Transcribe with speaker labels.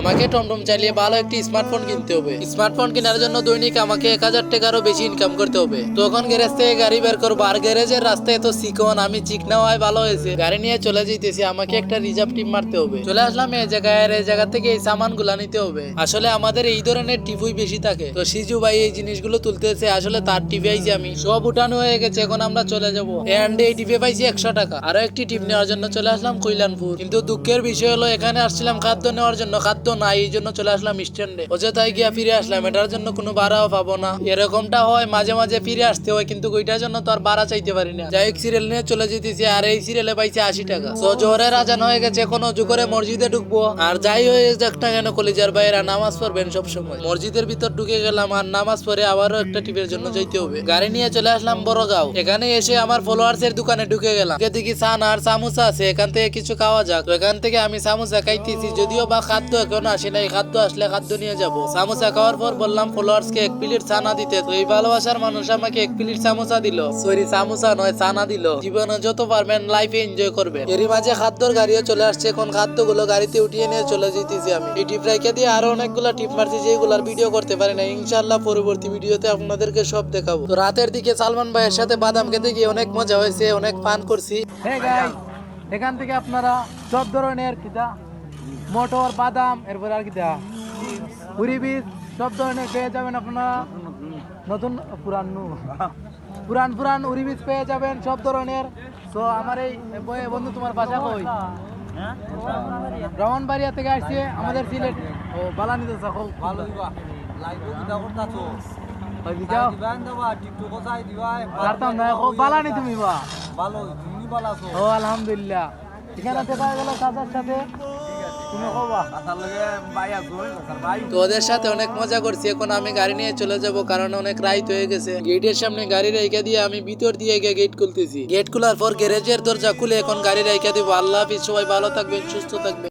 Speaker 1: আমাকে টমটম চালিয়ে ভালো একটি স্মার্টফোন কিনতে হবে। স্মার্টফোন কেনার জন্য দৈনিক আমাকে এক হাজার টাকারও বেশি ইনকাম করতে হবে। তখন গ্যারেজ থেকে গাড়ি বের করব। আর গ্যারেজের রাস্তায় তো চিকন, আমি চিকনা হয় ভালো হয়েছে। গাড়ি নিয়ে চলে যেতেছি, আমাকে একটা রিজার্ভ টিপ মারতে হবে। চলে আসলাম এই জায়গায়, আর এই জায়গা থেকে এই সামানগুলা নিতে হবে। আসলে আমাদের এই ধরনের টিপুই বেশি থাকে। তো সিজু ভাই এই জিনিসগুলো তুলতেছে, আসলে তার টিপে আইছি আমি। সব উঠানো হয়ে গেছে, এখন আমরা চলে যাব। এন্ড এই টিপে পাইছি একশো টাকা। আরও একটি টিপ নেওয়ার জন্য চলে আসলাম কৈলানপুর। কিন্তু দুঃখের বিষয় হলো, এখানে আসছিলাম খাদ্য নেওয়ার জন্য। খাদ্য নাই এই জন্য চলে আসলাম স্ট্যান্ডে অযথায় গিয়া ফিরে আসলাম, এটার জন্য কোনো ভাড়াও পাবো না। এরকমটা হয়, মাঝে মাঝে ফিরে আসতে হয়, কিন্তু ওইটার জন্য তো আর ভাড়া চাইতে পারি না। যাই হোক সিরিয়াল নিয়ে চলে যেতেছি, আর এই সিরিয়ালে পাইছে আশি টাকা। তো জোহরের আজান হয়ে গেছে, এখন অজু মসজিদে ঢুকবো। আর যাই হয়ে যাক না কেন, কলেজের বাইরা নামাজ পড়বেন সব সময় মসজিদের ভিতর ঢুকে গেলাম, আর নামাজ পড়ে আবারও একটা টিপের জন্য যাইতে হবে। গাড়ি নিয়ে চলে আসলাম বড়গাঁও। এখানে এসে আমার ফলোয়ার্স এর দোকানে ঢুকে গেলাম। দেখি সান আর সামোসা আছে, এখান থেকে কিছু খাওয়া যাক। তো এখান থেকে আমি সামোসা খাইতেছি, যদিও বা খাদ্য এখনও আসে নাই, খাদ্য আসলে খাদ্য নিয়ে যাব। সামোসা খাওয়ার পর বললাম ফলোয়ার্স কে এক প্লেট ছানা দিতে। তো এই ভালোবাসার মানুষ আমাকে এক প্লেট সামোসা দিল। সরি, সামোসা নয়, ছানা দিল। জীবনে যত পারবেন লাইফে এনজয় করবে এরই মাঝে খাদ্যর গাড়িও চলে আসছে। এখন খাদ্যগুলো গাড়িতে উঠিয়ে নিয়ে চলে যেতেছি আমি। এই টিপ রাইকে দিয়ে আরও অনেকগুলো টিপ মারছি যেগুলোর ভিডিও করতে পারি না। ইনশাল্লাহ পরবর্তী ভিডিওতে আপনাদেরকে সব দেখাবো। তো রাতের দিকে সালমান ভাইয়ের সাথে বাদাম খেতে গিয়ে অনেক মজা হয়েছে, অনেক পান করছি। এখান থেকে আপনারা সব ধরনের কিতা মোটর বাদাম এরপরে আর কিতা পুরি বীজ সব ধরনের পেয়ে যাবেন আপনারা। নতুন পুরান। পুরান পুরান উরি বীজ পেয়ে যাবেন সব ধরনের। তো আমার এই বন্ধু তোমার বাসা কই? ব্রাহ্মণবাড়িয়া থেকে আসছে আমাদের সিলেট। ও বালানি তো খুব
Speaker 2: ভালো
Speaker 1: আলহামদুলিল্লাহ। এখানে দেখা গেল চাচার সাথে। তো ওদের সাথে অনেক মজা করছি, এখন আমি গাড়ি নিয়ে চলে যাব কারণ অনেক রাইত হয়ে গেছে। গেটের সামনে গাড়ি রেখে দিয়ে আমি ভিতর দিয়ে গিয়ে গেট খুলতেছি। গেট খোলার পর গ্যারেজের দরজা খুলে এখন গাড়ি রেখে দিব। আল্লাহ হাফিজ, সবাই ভালো থাকবেন, সুস্থ থাকবেন।